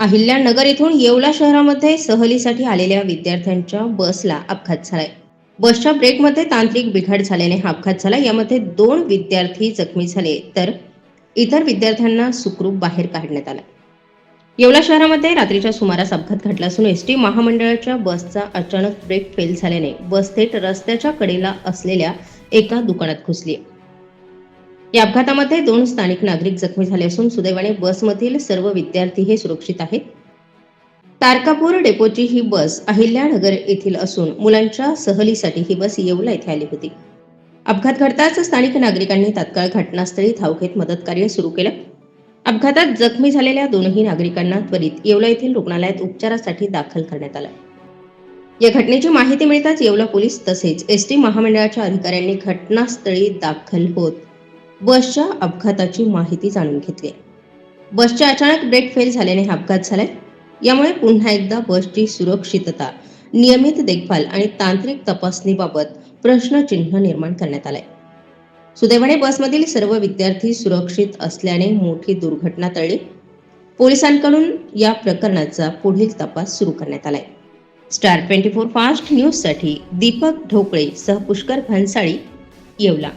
अहिल्यानगर येथून येवला शहरामध्ये सहलीसाठी आलेल्या विद्यार्थ्यांच्या बसला अपघात झालाय. बसच्या ब्रेकमध्ये तांत्रिक बिघाड झाल्याने हा अपघात झाला. यामध्ये दोन विद्यार्थी जखमी झाले तर इतर विद्यार्थ्यांना सुखरूप बाहेर काढण्यात आला. येवला शहरामध्ये रात्रीच्या सुमारास अपघात घडला असून एस टी महामंडळाच्या बसचा अचानक ब्रेक फेल झाल्याने बस थेट रस्त्याच्या कडेला असलेल्या एका दुकानात घुसली. या अपघातामध्ये दोन स्थानिक नागरिक जखमी झाले असून सुदैवाने बसमधील सर्व विद्यार्थी हे सुरक्षित आहेत. तारकापूर डेपोची ही बस अहिल्यानगर येथील असून मुलांच्या सहलीसाठी ही बस येवला येथे आली होती. अपघात घडताच स्थानिक नागरिकांनी तात्काळ घटनास्थळी धाव घेत मदत कार्य सुरू केलं. अपघातात जखमी झालेल्या दोनही नागरिकांना त्वरित येवला येथील रुग्णालयात उपचारासाठी दाखल करण्यात आलं. या घटनेची माहिती मिळताच येवला पोलीस तसेच एस टी महामंडळाच्या अधिकाऱ्यांनी घटनास्थळी दाखल होत बसच्या अपघाताची माहिती जाणून घेतली. बसच्या अचानक ब्रेक फेल झाल्याने हा अपघात झालाय. यामुळे पुन्हा एकदा बसची सुरक्षितता नियमित देखभाल आणि तांत्रिक तपासणीबाबत प्रश्नचिन्ह निर्माण करण्यात आलंय. सुदैवाने बसमधील सर्व विद्यार्थी सुरक्षित असल्याने मोठी दुर्घटना टळली. पोलिसांकडून या प्रकरणाचा पुढील तपास सुरू करण्यात आलाय. स्टार ट्वेंटी फोर फास्ट न्यूजसाठी दीपक ढोकळे सह पुष्कर भन्साळी येवला.